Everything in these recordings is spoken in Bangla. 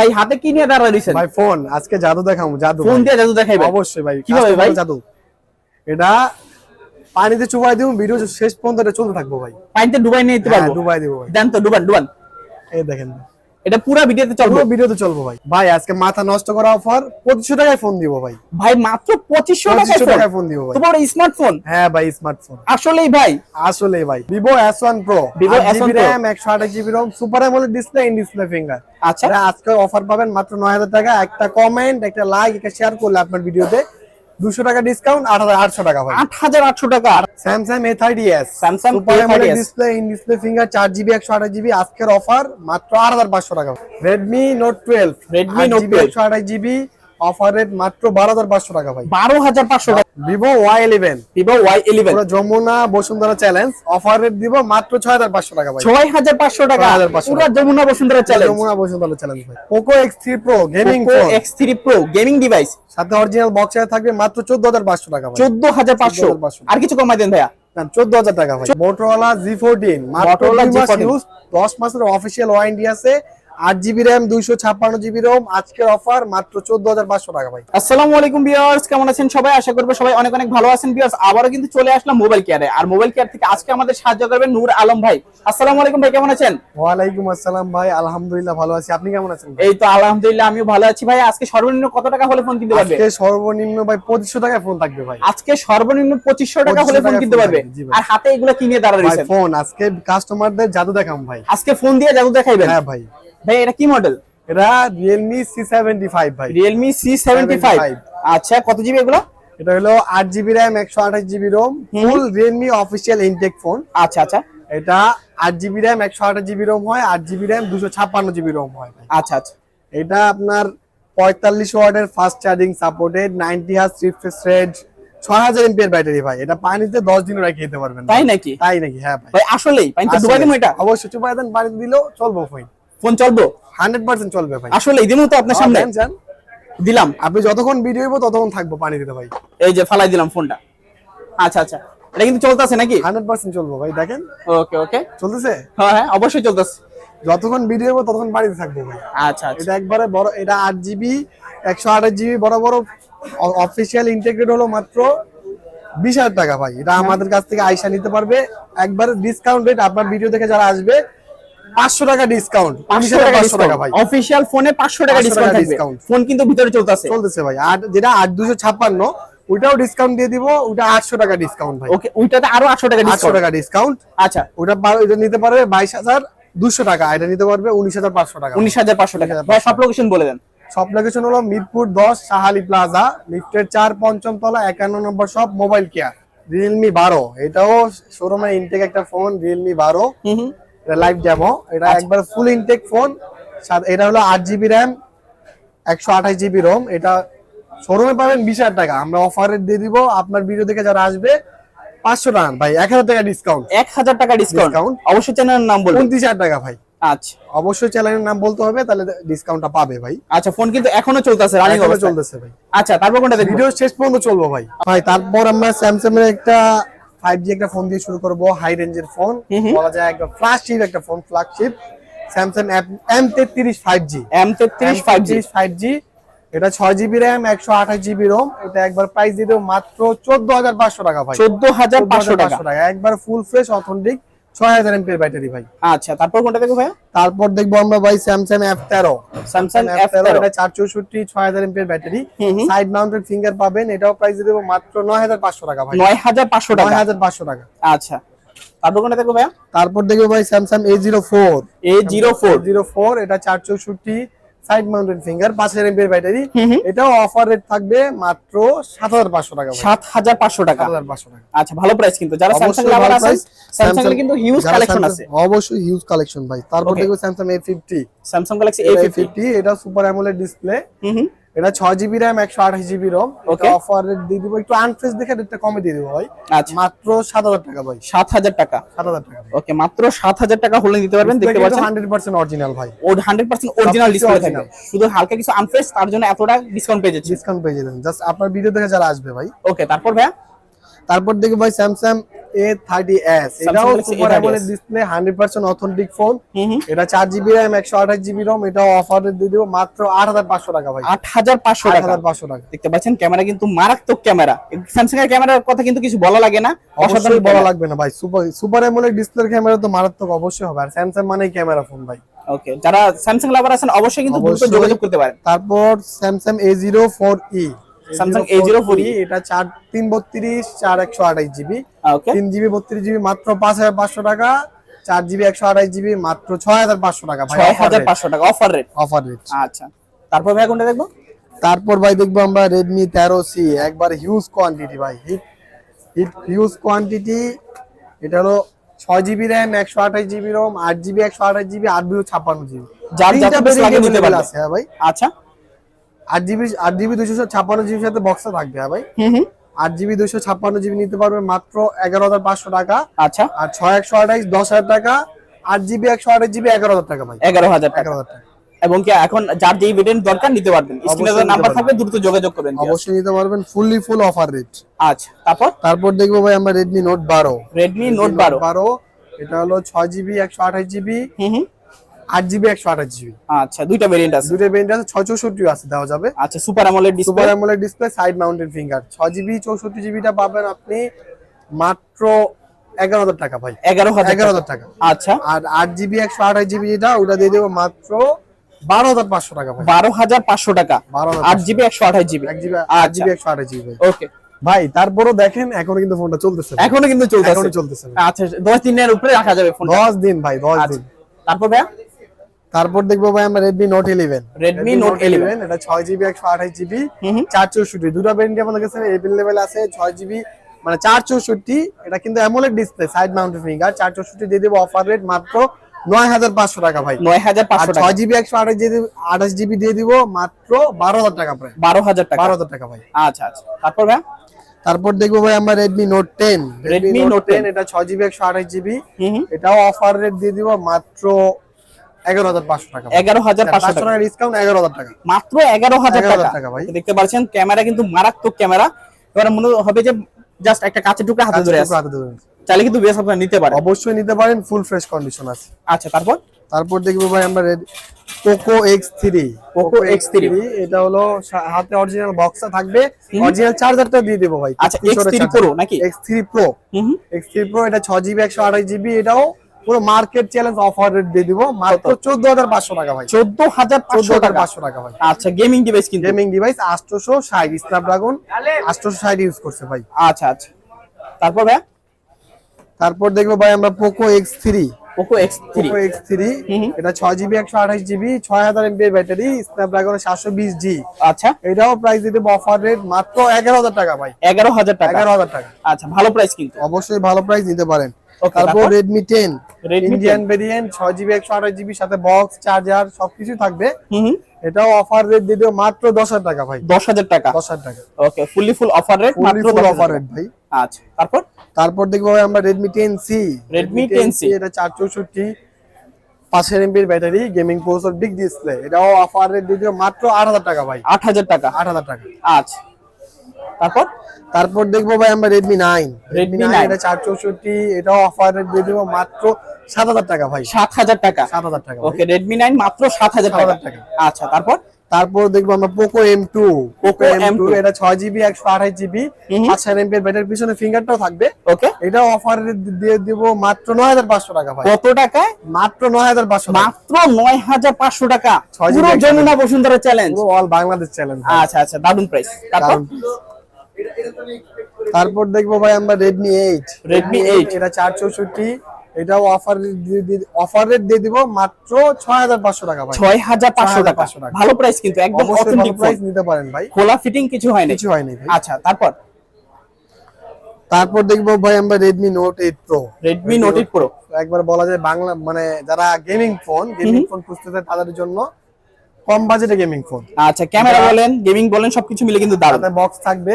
ভাই হাতে কি নিয়ে দাঁড়া দিয়েছেন ভাই ফোন। আজকে জাদু দেখাবো জাদু ফোন দিয়ে জাদু দেখাইবে? অবশ্যই ভাই কীভাবে ভাই? জাদু। এটা পানিতে চুবাই দিব ভিডিও শেষ পর্যন্ত এটা চলতে থাকব ভাই। পানিতে ডুবাই নিয়ে নিতে হ্যাঁ, পারব? ডুবাই দিব ভাই। দেন তো ডুবান ডুবান। এই দেখেন। এটা পুরো ভিডিওতে চলবে। পুরো ভিডিওতে চলবো ভাই। ভাই আজকে মাথা নষ্ট করা অফার পঁচিশশো টাকায় ফোন দিব ভাই। ভাই মাত্র পঁচিশশো পঁচিশশো টাকায় টাকায় ফোন দিব ভাই। তোমার স্মার্টফোন হ্যাঁ ভাই স্মার্টফোন আসলেই ভাই। আসলে ভাই। S one pro Vivo S1 Pro। আঠাশ GB ROM super AMOLED display in display finger আচ্ছা। আজকে অফার পাবেন মাত্র নয় হাজার টাকা। একটা কমেন্ট একটা লাইক একটা শেয়ার করলে আপনার ভিডিওতে দুশো টাকা ডিসকাউন্ট আট হাজার আটশো টাকা ভাই। আট হাজার আটশো টাকা। Samsung A thirty S Samsung A30s display in display finger চার জিবি একশো আঠাশ জিবি আজকের অফার মাত্র আট হাজার পাঁচশো টাকা। রেডমি নোট টুয়েলভ রেডমি Note 12 একশো জিবি অফার রেট মাত্র বারো হাজার পাঁচশো টাকা ভাই। বারো হাজার পাঁচশো টাকা। Vivo Y eleven. Vivo Y eleven. Jamuna Bashundhara challenge. Offer rate দিব মাত্র ছয় হাজার পাঁচশো টাকা ভাই। ছয় হাজার পাঁচশো টাকা। 6,500 পুরো যমুনা বসুন্ধরা চ্যালেঞ্জ। যমুনা বসুন্ধরা চ্যালেঞ্জ ভাই। Poco X three pro gaming X three pro gaming device সাথে অরিজিনাল বক্স থাকবে মাত্র চোদ্দ হাজার পাঁচশো টাকা চোদ্দ হাজার পাঁচশো। 14,500 আর কিছু কমাই দেন ভাইয়া। চোদ্দ হাজার টাকা ভাই। মোটরোলা জি ফোরটিন মাত্র Motorola দুই মাস G14 ইউজ দশ মাসের অফিসিয়াল ওয়ারেন্টি আছে। আট জিবি র্যাম দুইশো ছাপ্পান্ন জিবি রোম আজকের অফার মাত্র চোদ্দ হাজার পাঁচশো টাকা ভাই। আসসালামু আলাইকুম ভিউয়ার্স কেমন আছেন সবাই? আশা করব সবাই অনেক অনেক ভালো আছেন ভিউয়ার্স আবারও কিন্তু চলে আসলাম মোবাইল কেয়ারে আর মোবাইল কেয়ার থেকে আজকে আমাদের সাহায্য করবেন নূর আলম ভাই। আসসালামু আলাইকুম ভাই কেমন আছেন? ওয়ালাইকুম আসসালাম ভাই আলহামদুলিল্লাহ ভালো আছি। আপনি কেমন আছেন এই তো আলহামদুলিল্লাহ আমিও ভালো আছি ভাই। আজকে সর্বনিম্ন কত টাকা হলে ফোন কিনতে পারবে? আজকে সর্বনিম্ন ভাই পঁচিশশো টাকায় ফোন থাকবে ভাই। আজকে সর্বনিম্ন পঁচিশশো টাকা হলে ফোন কিনতে পারবে। আর হাতে এগুলো কিনে দাঁড়া ভাই ফোন আজকে কাস্টমারদের জাদু দেখাম ভাই। আজকে ফোন দিয়ে জাদু দেখাইবেন? হ্যাঁ ভাই। ভাই এটা কি মডেল এটা সেভেন্টি ফাইভ ভাই। রিয়েলমি সি সেভেন্টি ফাইভ আচ্ছা কত জিবি এগুলো? এটা হলো আট জিবি র্যাম একশো আঠাশ GB ROM full Realme official intact phone আচ্ছা আচ্ছা। এটা আট জিবি র্যাম একশো আঠাশ জিবি রোম হয় আট জিবি র্যাম দুশো ছাপ্পান্ন জিবি রোম হয় ভাই। আচ্ছা আচ্ছা। এটা আপনার পঁয়তাল্লিশ ওয়াটের fast charging supported ninety hertz refresh rate ছয় হাজার এমপিএর ব্যাটারি ভাই। এটা পানিতে দশ দিন রেখে দিতে পারবেন তাই নাকি? তাই নাকি? হ্যাঁ ভাই। ভাই আসলেই। পানিতে ডুবাই দিমু এটা? অবশ্যই চুপাই দেন পানিতে দিলেও চলবো ফোন ফোন চলবো? হান্ড্রেড পার্সেন্ট চলবে ভাই। আসলে দিমু তো আপনার সামনে। যান, যান। দিলাম। আপনি যতক্ষণ ভিডিও হইব ততক্ষণ থাকব পানি দিতে ভাই। এই যে ফালাই দিলাম ফোনটা। আচ্ছা আচ্ছা। এটা কিন্তু চলতেছে নাকি? হান্ড্রেড পার্সেন্ট চলবো ভাই দেখেন। ওকে ওকে। চলতেছে? হ্যাঁ হ্যাঁ অবশ্যই চলতেছে। যতক্ষণ ভিডিও হইব ততক্ষণ পানিতে থাকব ভাই। আচ্ছা আচ্ছা। এটা একবারে বড় এটা আট জিবি একশো আঠাশ জিবি বড় বড় অফিসিয়াল ইন্টিগ্রেট হলো মাত্র বিশ হাজার টাকা ভাই। এটা আমাদের কাছ থেকে আইসা নিতে পারবে। একবার ডিসকাউন্ট রেট আপনার ভিডিও দেখে যারা আসবে পাঁচশো টাকা ডিসকাউন্ট পাঁচশো টাকা পাঁচশো টাকা ভাই। অফিসিয়াল ফোনে পাঁচশো টাকা ডিসকাউন্ট থাকবে। ফোন কিন্তু ভিতরে চলতেছে। চলতেছে ভাই। আর যেটা আট দুশো ছাপ্পান্ন ওইটাও ডিসকাউন্ট দিয়ে দিব ওটা আটশো টাকা ডিসকাউন্ট ভাই। ওকে ওইটাতে আরও আটশো টাকা আটশো ডিসকাউন্ট টাকা ডিসকাউন্ট আচ্ছা। ওটা ওটা নিতে পারবে বাইশ হাজার দুশো টাকা এটা নিতে পারবে উনিশ হাজার পাঁচশো টাকা। উনিশ হাজার পাঁচশো টাকা। ভাই সব লোকেশন বলে দেন। সব লোকেশন হলো মিরপুর দশ সাহালি প্লাজা লিফটের চার পঞ্চম তলা একান্ন নম্বর সব মোবাইল কেয়ার রিয়েলমি বারো। এটাও শোরুমে ইনটেক একটা ফোন রিয়েলমি বারো। হুম হুম। এটা লাইভ ডেমো এটা একবার ফুল ইনটেক ফোন এটা হলো আট জিবি র্যাম একশো আঠাশ জিবি রোম এটা শোরুমে পাবেন বিশ হাজার টাকা। আমরা অফারে দিয়ে দিব। আপনার ভিডিও দেখে যারা আসবে পাঁচশো টাকা ভাই। এক হাজার টাকা ডিসকাউন্ট এক হাজার টাকা ডিসকাউন্ট। অবশ্যই চ্যানেলের নাম বলবেন। উনত্রিশ হাজার টাকা ভাই। আচ্ছা। অবশ্যই চ্যানেলের নাম বলতে হবে তাহলে ডিসকাউন্টটা পাবে ভাই। আচ্ছা ফোন কিন্তু এখনও চলতেছে রানিং চলতেছে ভাই। আচ্ছা তারপর কোনটা ভিডিও শেষ পর্যন্ত চলবো ভাই। ভাই তারপর আমরা স্যামসাং এর একটা ফাইভ জি একটা ফোন দিয়ে শুরু করব হাই রেঞ্জের ফোন বলা যায় একটা ফ্ল্যাগশিপ একটা ফোন ফ্ল্যাগশিপ স্যামসাং এম তেত্রিশ ফাইভ জি এম তেত্রিশ ফাইভ জি ফাইভ জি এটা ছয় জিবি র্যাম একশো আঠাশ জিবি রোম এটা একবার প্রাইস দিয়ে দেবো মাত্র চোদ্দ হাজার পাঁচশো টাকা ভাই। চোদ্দ হাজার পাঁচশো টাকা। 14,500 টাকা। একবার ফুল ফ্রেশ অথেন্টিক ছয় হাজার এমপির ব্যাটারি ভাই। আচ্ছা তারপর কোনটা দেখব ভাইয়া? তারপর দেখব আমরা ভাই স্যামসাং এফ তেরো। স্যামসাং এফ F13 এটা চার চৌষট্টি ছয় হাজার এমপির ব্যাটারি। সাইড মাউন্টেড ফিঙ্গার পাবেন এটাও প্রাইস দেবো মাত্র নয় হাজার পাঁচশো টাকা ভাই। নয় হাজার পাঁচশো নয় টাকা হাজার পাঁচশো টাকা। আচ্ছা তারপর কোনটা দেখব ভাইয়া? তারপর দেখব ভাই Samsung A zero four A zero four zero four এটা চার চৌষট্টি সাইড মাউন্টেড ফিঙ্গার পাঁচ হাজার এমপির ব্যাটারি। এটাও অফার রেট থাকবে মাত্র সাত হাজার পাঁচশো টাকা সাত হাজার পাঁচশো টাকা। হাজার পাঁচশো টাকা। আচ্ছা ভালো প্রাইস কিন্তু। যারা স্যামসাং লাভার আছেন স্যামসাং এর কিন্তু হিউজ কালেকশন আছে। অবশ্যই হিউজ কালেকশন ভাই। তারপর দেখো Samsung A fifty Samsung Galaxy A fifty এটা সুপার অ্যামোলেড ডিসপ্লে এটা ছয় জিবি র্যাম একশো আঠাশ জিবি রোম Okay. অফার দিয়ে দিব। একটু আনফ্রেশ দেখে রেটটা কমে দিয়ে দিব ভাই। আচ্ছা। মাত্র সাত হাজার টাকা ভাই। সাত হাজার টাকা। সাত হাজার টাকা। ওকে মাত্র সাত হাজার টাকা হলে দিতে পারবেন দেখতে পাচ্ছেন? হান্ড্রেড পার্সেন্ট অরিজিনাল ভাই। ওর হান্ড্রেড পার্সেন্ট অরিজিনাল ডিসপ্লে থাকবে। শুধু হালকা কিছু আনফ্রেশ তার জন্য এতটা ডিসকাউন্ট পেয়ে যাচ্ছে ডিসকাউন্ট পেয়ে যাবেন। জাস্ট আপনার ভিডিও দেখে যারা আসবে ভাই। ওকে তারপর ভাইয়া? তারপর দেখি ভাই স্যামসাং এ থার্টি এস এটাও super AMOLED display hundred percent authentic phone এটা চার জিবি র্যাম একশো আঠাশ জিবি রম এটাও অফারে দিয়ে দিব। মাত্র আট হাজার পাঁচশো টাকা ভাই। আট হাজার পাঁচশো আট টাকা হাজার পাঁচশো টাকা। দেখতে পাচ্ছেন ক্যামেরা কিন্তু মারাত্মক ক্যামেরা। স্যামসাং এর ক্যামেরার কথা কিন্তু কিছু বলা লাগে না অসাধারণ বলা বলা লাগবে না ভাই। সুপার সুপার অ্যামোলেড ডিসপ্লের ক্যামেরা তো মারাত্মক অবশ্যই হবে। আর স্যামসাং মানেই ক্যামেরা ফোন ভাই। ওকে যারা স্যামসাং লাভার আছেন অবশ্যই কিন্তু দ্রুত যোগাযোগ করতে পারেন। তারপর Samsung A zero four E Samsung A04e এটা চার তিন বত্রিশ চার একশো আঠাশ জিবি তিন জিবি বত্রিশ জিবি মাত্র পাঁচ হাজার পাঁচশো টাকা। চার জিবি একশো আঠাশ জিবি মাত্র ছয় হাজার পাঁচশো টাকা ভাই ছয় হাজার পাঁচশো টাকা অফার রেট অফার রেট আচ্ছা। তারপর ভাই কোনটা দেখব? তারপর ভাই দেখব আমরা রেডমি তেরো সি একবার হিউজ কোয়ান্টিটি ভাই হিট হিট হিউজ কোয়ান্টিটি এটা হলো ছয় জিবি র্যাম একশো আঠাশ জিবি রোম আট জিবি একশো আঠাশ জিবি আট দুশো ছাপ্পান্ন জিবি যার যত। আছে হ্যাঁ ভাই। আচ্ছা। আট জিবি আট জিবি দুশো ছাপ্পান্ন জিবির সাথে বক্সটা থাকবে হ্যাঁ ভাই? আট জিবি দুশো ছাপ্পান্ন জিবি নিতে পারবে মাত্র এগারো হাজার পাঁচশো টাকা। আচ্ছা। আর ছয় একশো আঠাইশ দশ হাজার টাকা। আট জিবি একশো আঠাশ জিবি এগারো হাজার টাকা ভাই। এগারো হাজার এগারো হাজার টাকা। এবং কি এখন যার যেই ভেরিয়েন্ট দরকার নিতে পারবেন। স্ক্রিনে নাম্বার থাকবে দ্রুত যোগাযোগ করবেন অবশ্যই নিতে পারবেন ফুললি ফুল অফার রেট আচ্ছা তারপর? তারপর দেখব ভাই আমরা রেডমি নোট বারো। রেডমি নোট বারো। বারো এটা হলো ছয় জিবি একশো আঠাশ জিবি। হুম হুম। আট জিবি একশো আঠাশ জিবি আচ্ছা দুইটা ভেরিয়েন্ট আছে। দুটো বেন্ড আছে ছয় চৌষট্টি আছে দেওয়া যাবে। আচ্ছা super AMOLED super display AMOLED display side mounted finger ছয় জিবি চৌষট্টি জিবিটা পাবেন আপনি মাত্র এগারো হাজার টাকা ভাই। এগারো হাজার এগারো হাজার টাকা। আচ্ছা। আর আট জিবি একশো আঠাশ জিবি যেটা ওটা দিয়ে দেবো মাত্র বারো হাজার পাঁচশো টাকা ভাই। বারো হাজার পাঁচশো টাকা। বারো আট জিবি একশো আঠাশ জিবি এক জিবি আট আচ্ছা। জিবি একশো আঠাশ জিবি ওকে ভাই তারপরও দেখেন এখনও কিন্তু ফোনটা চলতেছে ভাই। এখনও কিন্তু এখনও চলতেছে ভাই। আচ্ছা দশ দিনের উপরে রাখা যাবে ফোন দশ দিন ভাই দশ আচ্ছা। দিন। তারপর ভাইয়া? তারপর দেখব ভাই আমরা Redmi Note eleven Redmi Note 11 এটা ছয় জিবি একশো আঠাশ জিবি। চার চৌষট্টি। দুটো ব্যান্ড আমাদের কাছে এভেলেবেল আছে ছয় জিবি মানে চার চৌষট্টি। এটা কিন্তু AMOLED display side mounted finger চার চৌষট্টি দিয়ে দেবো অফার রেট মাত্র নয় হাজার পাঁচশো টাকা ভাই। নয় হাজার আর পাঁচশো টাকা। ছয় জিবি একশো আঠাশ দিয়ে দিব আঠাশ জিবি দিয়ে দিব মাত্র বারো হাজার টাকা প্রায় বারো হাজার টাকা। বারো হাজার টাকা ভাই। আচ্ছা আচ্ছা। তারপর ভাইয়া তারপর দেখব ভাই আমরা Redmi Note ten Redmi Note 10 এটা ছয় জিবি একশো আঠাশ জিবি হুম হুম। এটাও অফার রেট দিয়ে দিব মাত্র এগারো হাজার পাঁচশো টাকা এগারো হাজার পাঁচশো পাঁচশো টাকা। টাকা ডিসকাউন্ট এগারো হাজার টাকা। মাত্র এগারো হাজার টাকা। টাকা ভাই। দেখতে পাচ্ছেন ক্যামেরা কিন্তু মারাত্মক ক্যামেরা। এবার মনে হবে যে জাস্ট একটা কাঁচের টুকরা হাতে ধরে আছে। হাতে ধরে চাইলে কিন্তু বেশ আপনারা নিতে পারেন অবশ্যই নিতে পারেন ফুল ফ্রেশ কন্ডিশন আছে। আচ্ছা তারপর? তারপর দেখব ভাই আমরা Poco X three Poco X3 এটা হলো হাতে অরিজিনাল বক্সটা থাকবে। অরিজিনাল চার্জারটা দিয়ে দেবো ভাই। আচ্ছা, X3 Pro নাকি? X three pro X three pro এটা ছয় জিবি একশো আঠাশ জিবি এটাও পুরো মার্কেট চ্যালেঞ্জ অফার রেট দিয়ে দিব। মাত্র চোদ্দ হাজার পাঁচশো টাকা ভাই। চোদ্দ হাজার চোদ্দ পাঁচশো হাজার টাকা। পাঁচশো টাকা ভাই। আচ্ছা গেমিং ডিভাইস কিন্তু। গেমিং ডিভাইস আটশোশো ষাট স্ন্যাপড্রাগন আটশোশো ষাট ইউজ করছে ভাই। আচ্ছা আচ্ছা। তারপর ভাইয়া তারপর দেখব ভাই আমরা Poco X three Poco X three Poco X three. এটা ছয় জিবি একশো আঠাশ জিবি ছয় হাজার এমপি ব্যাটারি স্ন্যাপড্রাগন সাতশো বিশ জি আচ্ছা। এটাও প্রাইস দিতে অফার রেট মাত্র এগারো হাজার টাকা ভাই। এগারো হাজার টাকা। এগারো হাজার টাকা। আচ্ছা ভালো প্রাইস কিন্তু। অবশ্যই ভালো প্রাইস নিতে পারেন। তারপর Redmi ইন্ডিয়ান ভেরিয়েন্ট ছয় জিবি একশো আঠাশ জিবি সাথে বক্স চার্জার সবকিছু থাকবে। এটাও অফার রেট দিয়ে দেবো মাত্র দশ হাজার টাকা ভাই। দশ হাজার টাকা। দশ হাজার টাকা। Okay fully full offer rate মাত্র অফার রেট ভাই। আচ্ছা তারপর? তারপর দেখব ভাই আমরা টেন সি Redmi 10C এটা চার চৌষট্টি পাঁচের এমপির battery gaming processor big display এটাও অফার রেট দিয়ে দেবো মাত্র আট হাজার টাকা ভাই। আট হাজার টাকা। আট হাজার টাকা। আচ্ছা। তারপর? তারপর দেখব ভাই আমরা রেডমি নাইন রেডমি নাইন এটা চার চৌষট্টি এটাও অফার দিয়ে দেবো মাত্র সাত হাজার টাকা ভাই। সাত হাজার টাকা। সাত হাজার টাকা ওকে রেডমি নাইন মাত্র সাত হাজার টাকা। আচ্ছা তারপর? তারপর দেখব আমরা Poco M two Poco M2 এটা ছয় জিবি একশো আঠাশ জিবি। পাঁচ হাজার এমপির ব্যাটারির পিছনে ফিঙ্গারটাও থাকবে। ওকে এটাও অফার দিয়ে দিব মাত্র নয় হাজার পাঁচশো টাকা ভাই। কত টাকায়? মাত্র নয় হাজার পাঁচশো মাত্র নয় হাজার পাঁচশো টাকা। ছয় GB GB Jamuna Bashundhara challenge all Bangladesh challenge আচ্ছা আচ্ছা দারুণ প্রাইস তারপর? তারপর দেখব ভাই আমরা রেডমি এইট রেডমি এইট এটা চার চৌষট্টি। এটাও অফার অফার রেট দিয়ে দিব মাত্র ছয় হাজার পাঁচশো টাকা ভাই। ছয় হাজার পাঁচশো টাকা। 6,500 টাকা। ভালো প্রাইস কিন্তু একদম অথেন্টিক প্রাইস নিতে পারেন ভাই। খোলা ফিটিং কিছু হয়নি। কিছু আচ্ছা তারপর? তারপর দেখব ভাই আমরা Redmi Note eight pro Redmi Note eight pro একবার বলা যায় বাংলা মানে যারা গেমিং ফোন গেমিং ফোন খুঁজতেছে তাদের জন্য কম বাজেটে গেমিং ফোন আচ্ছা ক্যামেরা বলেন গেমিং বলেন সবকিছু মিলে কিন্তু সাথে বক্স থাকবে।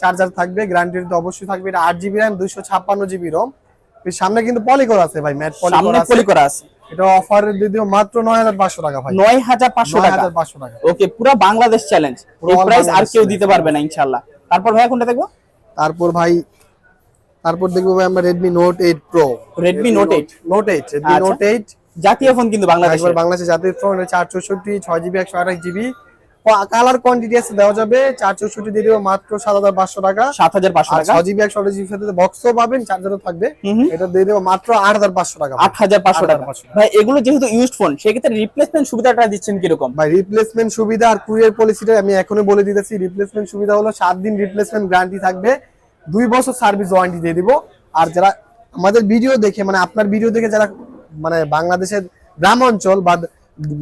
চার্জার থাকবে গ্যারান্টি তো অবশ্যই থাকবে। এটা আট জিবি র্যাম দুইশো ছাপ্পান্ন জিবি রম সামনে কিন্তু পলিকর আছে ভাই ম্যাট পলিকর আছে। এটা অফার দিদিও মাত্র 9500 টাকা ভাই। 9500 টাকা। 9500 টাকা। ওকে পুরো বাংলাদেশ চ্যালেঞ্জ প্রাইস আর কেউ দিতে পারবে না ইনশাআল্লাহ। তারপর ভাই কোনটা দেখব? তারপর ভাই তারপর দেখব ভাই আমরা Redmi Note 8 Pro Redmi Note 8 Note 8 Redmi Note 8 আচ্ছা। জাতীয় ফোন কিন্তু বাংলাদেশ বাংলাদেশের জাতীয় phone 464 6GB 128GB colour quantity আছে দেওয়া যাবে। চার চৌষট্টি দিয়ে দেবো মাত্র সাত হাজার পাঁচশো টাকা। সাত হাজার পাঁচশো টাকা? ছয় জিবি একশো আঠাশ জিবি সাথে বক্সও পাবেন চার্জারও থাকবে। এটা দিয়ে দেবো মাত্র আট হাজার পাঁচশো টাকা। আট হাজার পাঁচশো টাকা। ভাই এগুলো যেহেতু ইউজড ফোন সেক্ষেত্রে রিপ্লেসমেন্ট সুবিধাটা দিচ্ছেন কীরকম? ভাই রিপ্লেসমেন্ট সুবিধা আর কুরিয়ার পলিসিটা আমি এখনই বলে দিতেছি। রিপ্লেসমেন্ট সুবিধা হলো সাত দিন রিপ্লেসমেন্ট গ্যারান্টি থাকবে। দুই বছর সার্ভিস ওয়ারেন্টি দিয়ে দিব। আর যারা আমাদের ভিডিও দেখে মানে আপনার ভিডিও দেখে যারা মানে বাংলাদেশের গ্রাম অঞ্চল বা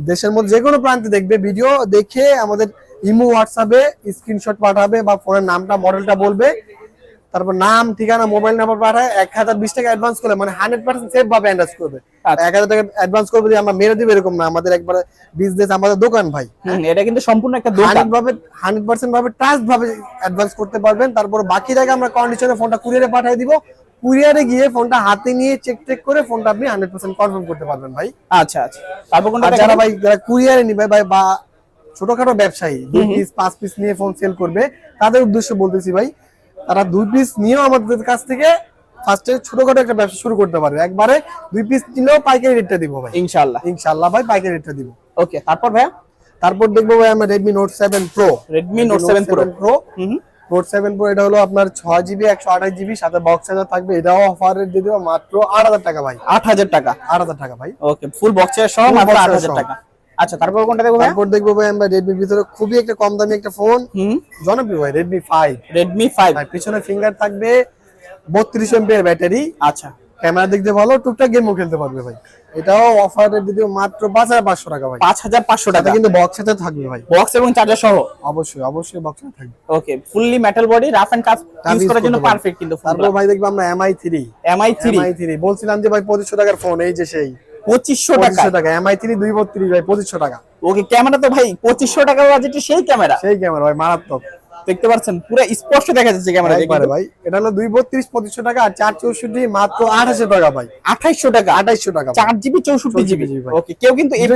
দেশের মধ্যে যে কোনো প্রান্তে দেখবে ভিডিও দেখে আমাদের ইমো হোয়াটসঅ্যাপে স্ক্রিনশট পাঠাবে বা ফোনের নামটা মডেলটা বলবে। তারপর নাম ঠিকানা মোবাইল নাম্বার পাঠায় এক হাজার বিশ টাকা অ্যাডভান্স করলে মানে হান্ড্রেড পার্সেন্ট সেফ ভাবে অ্যাডভান্স করবে। আচ্ছা। এক হাজার টাকা অ্যাডভান্স করবে যে আমরা মেরে দিব এরকম না আমাদের একবার বিজনেস আমাদের দোকান ভাই। এটা কিন্তু সম্পূর্ণ একটা হান্ড্রেড ভাবে হান্ড্রেড পার্সেন্ট ভাবে ট্রাস্ট ভাবে অ্যাডভান্স করতে পারবেন। তারপর বাকি টাকা আমরা কন্ডিশনে ফোনটা কুরিয়ারে পাঠিয়ে দিব। কুরিয়ারে গিয়ে ফোনটা হাতে নিয়ে চেক টেক করে ফোনটা আপনি হান্ড্রেড পার্সেন্ট কনফার্ম করতে পারবেন ভাই। আচ্ছা আচ্ছা। তারপর কোনটা যারা ভাই যারা কুরিয়ারে নিবে ভাই বা ছোটখাটো ব্যবসায়ী দুই পিস পাঁচ পিস নিয়ে ফোন সেল করবে তাদের উদ্দেশ্য বলতেছি ভাই তারা দুই পিস নিয়েও আমাদের কাছ থেকে ফার্স্টে ছোটখাটো একটা ব্যবসা শুরু করতে পারবে। একবারে দুই পিস নিলেও পাইকারি রেটটা দিব ভাই। ইনশাআল্লাহ। ইনশাআল্লাহ ভাই পাইকারি রেটটা দিব। ওকে তারপর ভাইয়া? তারপর দেখব ভাই আমরা Redmi Note seven pro Redmi Note seven pro pro hmm hmm. Note seven pro এটা হলো আপনার ছয় জিবি একশো আঠাশ জিবি সাথে বক্স চার্জার থাকবে। এটাও অফার রেট দিয়ে দেবো মাত্র আট হাজার টাকা ভাই। আট হাজার টাকা? আট হাজার টাকা ভাই। ওকে ফুল বক্সের সহ মাত্র আট হাজার টাকা। আচ্ছা তারপর কোনটা দেখব তারপর দেখব ভাই আমরা রেডমির ভিতরে খুবই একটা কম দামি একটা ফোন হুম। জনপ্রিয় ভাই রেডমি ফাইভ রেডমি ফাইভ পিছনে ফিঙ্গার থাকবে বত্রিশ এমপিয়ার ব্যাটারি আচ্ছা। ক্যামেরা দেখতে ভালো টুকটাক গেমও খেলতে পারবে ভাই। এটাও অফার রেট দিয়ে দেবো মাত্র পাঁচ হাজার পাঁচশো টাকা ভাই। পাঁচ হাজার পাঁচশো টাকা। কিন্তু বক্স সাথে থাকবে ভাই। বক্স এবং চার্জার সহ? অবশ্যই অবশ্যই বক্স সাথে থাকবে। Okay fully metal body rough and tough use করার জন্য পারফেক্ট কিন্তু তারপর ভাই দেখব আমরা MI three MI three MI three বলছিলাম যে ভাই পঁচিশশো টাকার ফোন এই যে সেই। পঁচিশশো টাকা। টাকা এমআই থ্রি দুই বত্রিশ ভাই পঁচিশশো টাকা। ওকে ক্যামেরা তো ভাই পঁচিশশো টাকা বাজেটে সেই ক্যামেরা সেই ক্যামেরা ভাই মারাত্মক। দেখতে পাচ্ছেন পুরো স্পষ্ট দেখা যাচ্ছে ক্যামেরা একবারে ভাই এটা হলো দুই বত্রিশ পঁচিশশো টাকা আর চার চৌষট্টি মাত্র আঠাশশো টাকা ভাই। আঠাইশশো টাকা। আঠাইশশো টাকা চার জিবি চৌষট্টি জিবি। 64 ওকে কেউ কিন্তু এই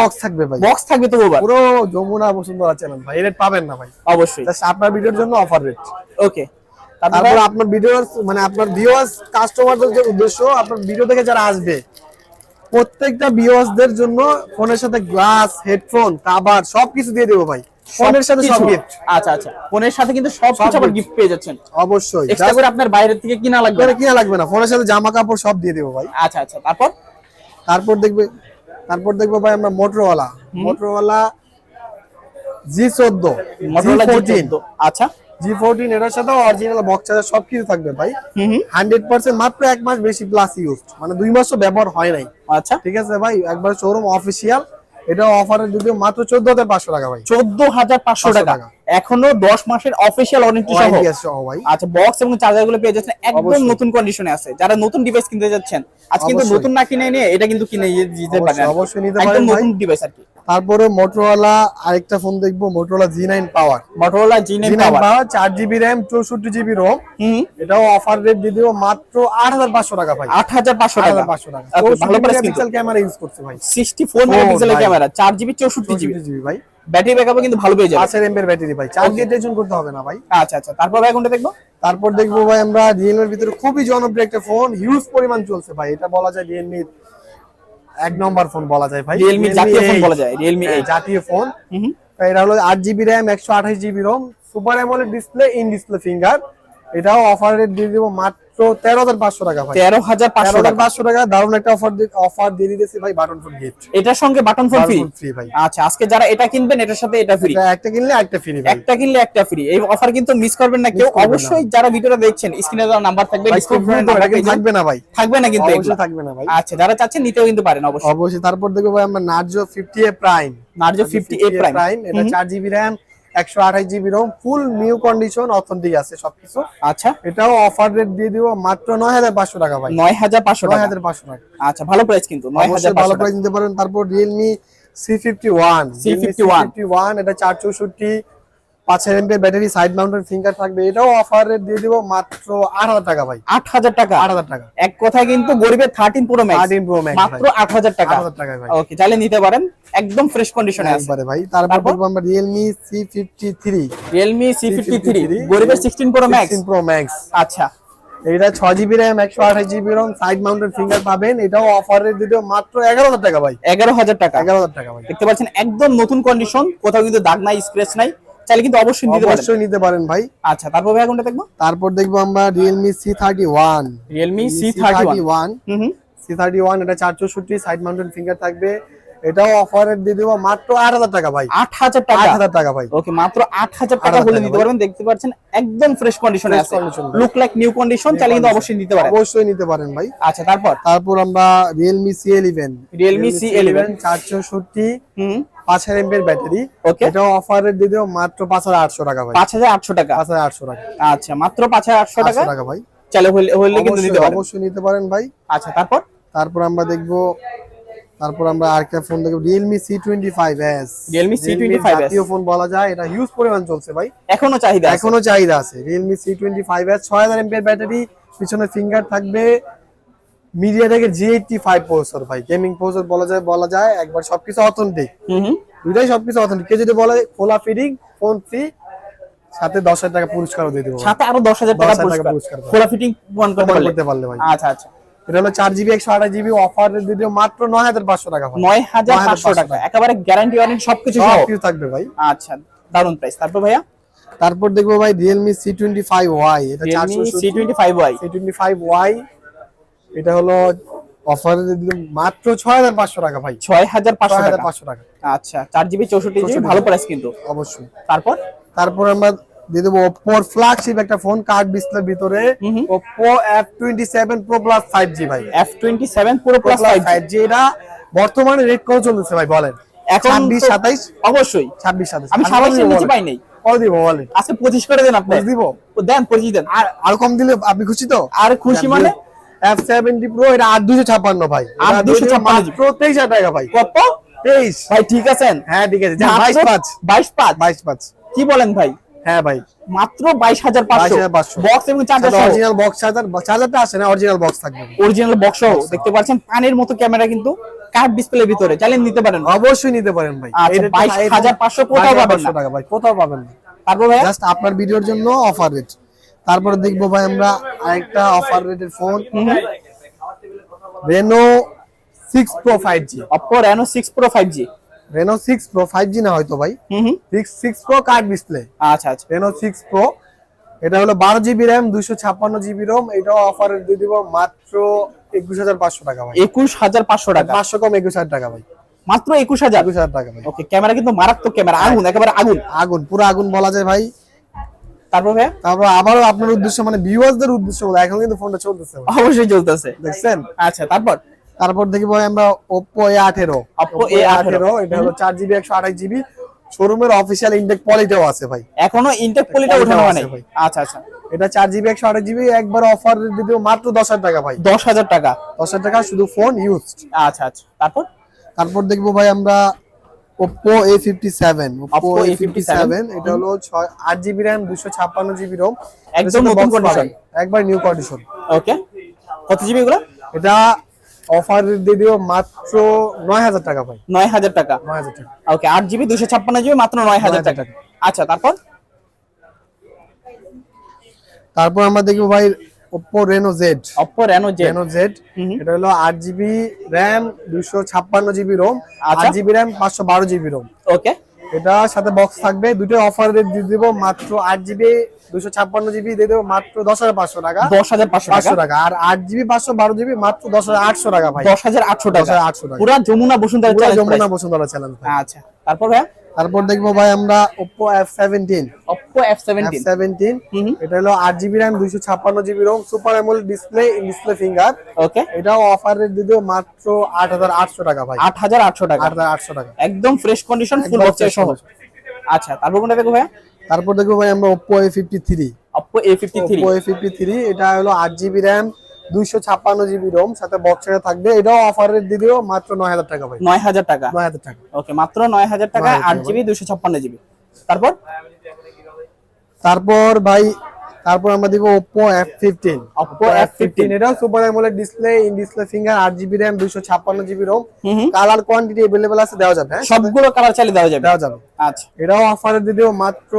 বক্স থাকবে ভাই। বক্স থাকবে তো ওভার পুরো যমুনা বসুন্ধরা চ্যানেল ভাই রেট পাবেন না ভাই। অবশ্যই। জাস্ট আপনার ভিডিওর জন্য অফার রেট ওকে তারপর আপনার ভিডিওর মানে আপনার ভিউয়ার্স কাস্টমারদের যে উদ্দেশ্য আপনার ভিডিও থেকে যারা আসবে প্রত্যেকটা ভিউয়ার্সদের জন্য ফোনের সাথে গ্লাস হেডফোন কাভার সবকিছু দিয়ে দেবো ভাই। ফোনের সাথে সব গিফট আচ্ছা আচ্ছা। ফোনের সাথে কিন্তু সব কিছু আবার গিফট পেয়ে যাচ্ছেন। অবশ্যই। এক্সট্রা করে আপনার বাইরের থেকে কিনা লাগবে না। কিনা লাগবে না। ফোনের সাথে জামা কাপড় সব দিয়ে দেবো ভাই। আচ্ছা আচ্ছা। তারপর? তারপর দেখবে তারপর দেখব ভাই আমরা মোটরওয়ালা মোটরওয়ালা জি চোদ্দ। Motorola G14 আচ্ছা। জি ফোরটিন এটার সাথে অরিজিনাল বক্স চার্জার সবকিছু থাকবে ভাই। হান্ড্রেড পার্সেন্ট মাত্র এক মাস বেশি প্লাস ইউজ মানে দুই মাসও ব্যবহার হয় নাই। আচ্ছা। ঠিক আছে ভাই? একবার শোরুম অফিসিয়াল এটা অফারে যদি মাত্র চোদ্দ হাজার পাঁচশো টাকা ভাই চোদ্দ হাজার পাঁচশো 500 টাকা টাকা। এখনও দশ মাসের অফিসিয়াল ওয়ারেন্টি সহ। আচ্ছা বক্স এবং চার্জারগুলো পেয়ে যাচ্ছেন একদম। নতুন কন্ডিশনে আছে। যারা নতুন ডিভাইস কিনতে যাচ্ছেন আজ কিন্তু নতুন না কিনে নিয়ে এটা কিন্তু কিনে দিতে পারেন। অবশ্যই নিতে পারেন। নতুন ডিভাইস আর কি। তারপরে মোটরওয়ালা আরেকটা ফোন দেখব মোটরওয়ালা জি নাইন পাওয়ার G9 জি নাইন পাওয়ার চার জিবি র্যাম চৌষট্টি জিবি রোম এটাও অফার রেট দিয়ে দেবো মাত্র আট হাজার পাঁচশো টাকা ভাই। আট হাজার পাঁচশো টাকা। পাঁচশো টাকা। ভালো ক্যামেরা ইউজ করছে ভাই। সিক্সটি ফোর মেগাপিক্সেলের। ক্যামেরা চার জিবি চৌষট্টি জিবি চৌষট্টি জিবি ভাই। ব্যাটারি ব্যাকআপও কিন্তু ভালো পেয়ে যাবে। 5000 এমএর ব্যাটারি ভাই। চার্জ দিয়ে টেনশন করতে হবে না ভাই। আচ্ছা আচ্ছা। তারপর ভাই কোনটা দেখব? তারপর দেখব ভাই আমরা রিয়েলমির ভিতরে খুবই জনপ্রিয় একটা ফোন হিউজ পরিমাণ চলছে ভাই। এটা বলা যায় রিয়েলমির এক নম্বর ফোন বলা যায় ভাই। Realme জাতীয় ফোন বলা যায়, Realme হ্যাঁ, 8 জাতীয় ফোন। এটা হলো আট জিবি র্যাম একশো আঠাশ GB ROM super AMOLED display in display finger এটাও অফার রেট দিয়ে দেবো মাত্র তেরো হাজার পাঁচশো টাকা ভাই। তেরো হাজার পাঁচশো টাকা। পাঁচশো টাকা দারুণ একটা অফার অফার দিয়ে দিতেছি ভাই বাটন ফোন গিফট এটার সঙ্গে বাটন ফোন ফ্রি ফ্রি ভাই। আচ্ছা আজকে যারা এটা কিনবেন এটার সাথে এটা ফ্রি একটা কিনলে একটা ফ্রি একটা কিনলে একটা ফ্রি এই অফার কিন্তু মিস করবেন না কেউ। অবশ্যই যারা ভিডিওটা দেখছেন স্ক্রিনে দেওয়া নাম্বার থাকবে। থাকবে না ভাই। থাকবে না কিন্তু অবশ্যই থাকবে না ভাই। আচ্ছা যারা চাচ্ছেন নিতেও কিন্তু পারেন অবশ্যই। অবশ্যই তারপর দেখব ভাই আমরা Narzo fifty A prime Narzo fifty A prime এটা চার জিবি র্যাম একশো আঠাশ GB ROM full new condition authentic আছে সবকিছু। আচ্ছা। এটাও অফার রেট দিয়ে দিব মাত্র নয় হাজার পাঁচশো টাকা ভাই। নয় হাজার পাঁচশো নয় হাজার পাঁচশো টাকা। আচ্ছা ভালো প্রাইস কিন্তু নয় হাজার ভালো প্রাইস নিতে পারেন। তারপর Realme C fifty one C51 one এটা চার চৌষট্টি। পাঁচের MP battery side mounted finger থাকবে এটাও অফার দিয়ে দিব মাত্র আট হাজার টাকা ভাই। আট হাজার টাকা? আট হাজার টাকা। এক কথায় কিন্তু গরিবের thirteen pro max 13 Pro Max মাত্র আট হাজার টাকা। আট টাকায় ভাই। ওকে চাইলে নিতে পারেন। একদম ফ্রেশ কন্ডিশনে আছে। ভাই। তারপর? দেখব আমরা Realme C fifty three Realme C fifty three গরিবের sixteen pro max pro max আচ্ছা। এটা ছয় জিবি র্যাম একশো আঠাশ GB ROM side mounted finger পাবেন। এটাও অফারের দিতে মাত্র এগারো হাজার টাকা ভাই। এগারো হাজার টাকা। এগারো হাজার টাকা ভাই। দেখতে পাচ্ছেন একদম নতুন কন্ডিশন কোথাও কিন্তু দাগ নাই স্ক্র্যাচ নাই। চাইলে কিন্তু অবশ্যই নিতে পারেন। অবশ্যই নিতে পারেন ভাই। আচ্ছা তারপর ভাইয়া কোনটা দেখব? তারপর দেখব আমরা সি থার্টি ওয়ান ওয়ান হুম হুম। সি থার্টি ওয়ান এটা চার চৌষট্টি সাইড মাউন্টেড ফিঙ্গার থাকবে। এটাও অফারের দিয়ে দেবো মাত্র আট হাজার টাকা ভাই। আট হাজার টাকা? আট হাজার টাকা ভাই। ওকে মাত্র আট হাজার টাকা 8,000 হলে নিতে পারবেন। দেখতে পাচ্ছেন একদম ফ্রেশ কন্ডিশনে আছে। লুক লাইক নিউ কন্ডিশন চাইলে কিন্তু অবশ্যই নিতে পারেন। অবশ্যই নিতে পারেন ভাই। আচ্ছা তারপর? তারপর আমরা Realme C eleven Realme C11 চার চৌষট্টি। হুম। পাঁচ হাজার এমপের ব্যাটারি। ওকে এটাও অফারের দিয়ে দেবো মাত্র পাঁচ হাজার আটশো টাকা ভাই। পাঁচ হাজার আটশো টাকা? পাঁচ হাজার আটশো টাকা। আচ্ছা মাত্র পাঁচ হাজার আটশো টাকা? টাকা ভাই। চাইলে হলে হলে কিন্তু নিতে পারেন। অবশ্যই নিতে পারেন ভাই। আচ্ছা তারপর? তারপর আমরা দেখব তারপর আমরা আরেকটা ফোন দেখব ফাইভ এস Realme C25s জাতীয় ফোন বলা যায় এটা হিউজ পরিমাণ চলছে ভাই। এখনও চাহিদা এখনও চাহিদা আছে। এস ছয় হাজার এমপের ব্যাটারি পিছনে ফিঙ্গার থাকবে মিডিয়াটেকের জি এইটটি ফাইভ প্রসেসর ভাই। গেমিং প্রসেসর বলা যায় বলা যায় একবার সবকিছু অথেন্টিক দুইটাই সবকিছু অথেন্টিক কেউ যদি বলে খোলা ফিডিং ফোন ফ্রি সাথে দশ হাজার টাকা পুরস্কারও দিয়ে দেবো। সাথে আরও দশ হাজার টাকা পুরস্কার। খোলা ফিটিং করতে পারলে। ভাই। আচ্ছা আচ্ছা। এটা হলো চার জিবি একশো আঠাশ জিবি অফার দেবো মাত্র নয় হাজার পাঁচশো টাকা নয় হাজার পাঁচশো টাকা। একেবারে গ্যারান্টি ওয়ারেন্টি সবকিছু সহ। সব কিছু থাকবে ভাই। আচ্ছা দারুণ প্রাইস তারপর ভাইয়া? তারপর দেখব ভাই Realme C twenty five Y এটা চারশো C twenty five Y C twenty five Y এটা হলো অফার মাত্র ছয় হাজার পাঁচশো টাকা ভাই। ছয় হাজার পাঁচশো টাকা। আচ্ছা চার জিবি চৌষট্টি জিবি ভালো প্রাইস কিন্তু। অবশ্যই। তারপর? তারপর আমরা দিয়ে দেবো ওপ্পোর ফ্ল্যাগশিপ একটা ফোন কার্ড ডিসপ্লের ভিতরে। Oppo F twenty seven pro plus five G ভাই। F twenty seven pro plus five G এটা বর্তমানে রেট কত চলতেছে ভাই বলেন? এখন ছাব্বিশ সাতাইশ? অবশ্যই। ছাব্বিশ সাতাইশ। আমি সাতাশের নিচে? পাই নাই। কত দিব বলেন আজকে পঁচিশ করে দেন আপনি। দিব? দেন পঁচিশ দেন। আর আর কম দিলে আপনি খুশি তো? আর খুশি মানে? এফ সেভেন্টি প্রো এটা আট দুশো ছাপ্পান্ন ভাই। আট এটা 256 মাত্র তেইশ হাজার টাকা ভাই। কত? তেইশ। ভাই ঠিক আছেন হ্যাঁ ঠিক আছে। বাইশ পাঁচ। বাইশ পাঁচ। বাইশ পাঁচ। কি বলেন ভাই? হ্যাঁ ভাই। মাত্র বাইশ হাজার পাঁচশো। 22,500 বক্স এবং চার্জার অরিজিনাল বক্স চার্জার চার্জারটা আসে না? অরিজিনাল বক্স থাকবে। অরিজিনাল বক্স সহ। দেখতে পাচ্ছেন পানের মতো ক্যামেরা কিন্তু কার্ড ডিসপ্লে ভিতরে। চাইলে নিতে পারেন। অবশ্যই নিতে পারেন ভাই। আচ্ছা, রেটটা- 22,500 কোথাও পাবেন না। 22,500 টাকা ভাই কোথাও পাবেন না। তারপর ভাইয়া জাস্ট আপনার ভিডিওর জন্য অফার রেট তারপরে দেখব ভাই আমরা আরেকটা অফার রেটের phone Reno six pro five G Oppo Reno six pro five G Reno six pro five G না হয়তো ভাই। Six six pro curved display আচ্ছা আচ্ছা। রেনো সিক্স প্রো এটা হলো বারো জিবি র্যাম দুইশো ছাপ্পান্ন জিবি রোম এটাও অফার দিয়ে দিব মাত্র একুশ হাজার পাঁচশো টাকা ভাই। একুশ হাজার পাঁচশো টাকা। পাঁচশো কম একুশ হাজার টাকা ভাই। মাত্র একুশ হাজার? একুশ হাজার টাকা ভাই। ওকে ক্যামেরা কিন্তু মারাত্মক ক্যামেরা আগুন একেবারে আগুন। আগুন পুরো আগুন বলা যায় ভাই। তারপর ভাইয়া? তারপর আবারও আপনার উদ্দেশ্য মানে ভিউয়ার্সদের উদ্দেশ্য বলে এখন কিন্তু ফোনটা চলতেছে ভাই। অবশ্যই চলতেছে। দেখছেন? আচ্ছা তারপর? তারপর দেখি ভাই আমরা Oppo এ আঠেরো। Oppo A18 এটা হলো চার জিবি একশো আঠাশ জিবি শোরুমের অফিসিয়াল ইন্ডেক পলিটাও আছে ভাই। এখনও ইনটেক পলিটা ওঠানো ভাই। আচ্ছা আচ্ছা। এটা চার জিবি একশো আঠাশ জিবি একবার অফার দিয়ে মাত্র দশ হাজার টাকা ভাই। দশ হাজার টাকা। দশ হাজার টাকা শুধু ফোন ইউজ আচ্ছা আচ্ছা। তারপর? তারপর দেখব ভাই আমরা Oppo A57 Oppo Oppo A57 এটা হলো ছয় আট জিবি র্যাম দুশো ছাপ্পান্ন জিবি রোম একদম নতুন condition। একবার নিউ কন্ডিশন ওকে কত জিবি এগুলো? এটা অফার দিয়ে দিও মাত্র নয় হাজার টাকা ভাই। নয় হাজার টাকা। নয় হাজার টাকা। ওকে আট জিবি দুশো ছাপ্পান্ন জিবি মাত্র নয় হাজার 9,000 টাকা। আচ্ছা তারপর? তারপর আমরা দেখব ভাই Oppo Reno Z. Z Reno Z. হুম হুম। এটা হলো আট জিবি র্যাম দুশো ছাপ্পান্ন জিবি রোম আচ্ছা। বারো জিবি রোম ওকে এটা সাথে বক্স থাকবে। দুটো অফার দিয়ে দিব মাত্র আট জিবি দুশো ছাপ্পান্ন জিবি দিয়ে দেবো মাত্র দশ হাজার পাঁচশো টাকা। দশ হাজার পাঁচশো পাঁচশো টাকা। টাকা আর আট জিবি পাঁচশো বারো জিবি মাত্র দশ হাজার আটশো টাকা ভাই। দশ হাজার আটশো টাকা। 10,800 টাকা। পুরা যমুনা বসুন্ধরা পুরো যমুনা বসুন্ধরা চ্যালেঞ্জ আচ্ছা। তারপর ভাইয়া? তারপর দেখব ভাই আমরা Oppo F17 Oppo F seventeen F17 হুম হুম। এটা হলো আট জিবি র্যাম দুইশো ছাপ্পান্ন GB ROM super AMOLED display display finger okay এটাও অফার রেট দিয়ে মাত্র আট হাজার আটশো টাকা ভাই। আট হাজার আটশো টাকা। আট হাজার আটশো টাকা। একদম ফ্রেশ কন্ডিশন ফুল বক্সের সহ। আচ্ছা তারপর কোনটা দেখো ভাইয়া? তারপর দেখব ভাই আমরা Oppo A53 Oppo A fifty three Oppo A53 এটা হলো আট জিবি র্যাম দুইশো ছাপ্পান্ন জিবি রোম সাথে বক্সে থাকবে। এটাও অফারের দিলেও মাত্র নয় হাজার টাকা ভাই। নয় হাজার টাকা? নয় হাজার টাকা। ওকে মাত্র নয় হাজার টাকা আট জিবি দুইশো ছাপ্পান্ন জিবি। তারপর? তারপর ভাই তারপর আমরা দিব Oppo F15 Oppo F15 এটাও super AMOLED display in display finger 8 GB RAM 256 GB ROM hmm hmm. Colour quantity available আছে দেওয়া যাবে হ্যাঁ সবগুলো কালার চালিয়ে দেওয়া যাবে দেওয়া যাবে আচ্ছা এটাও অফারে দিয়ে দেবো মাত্র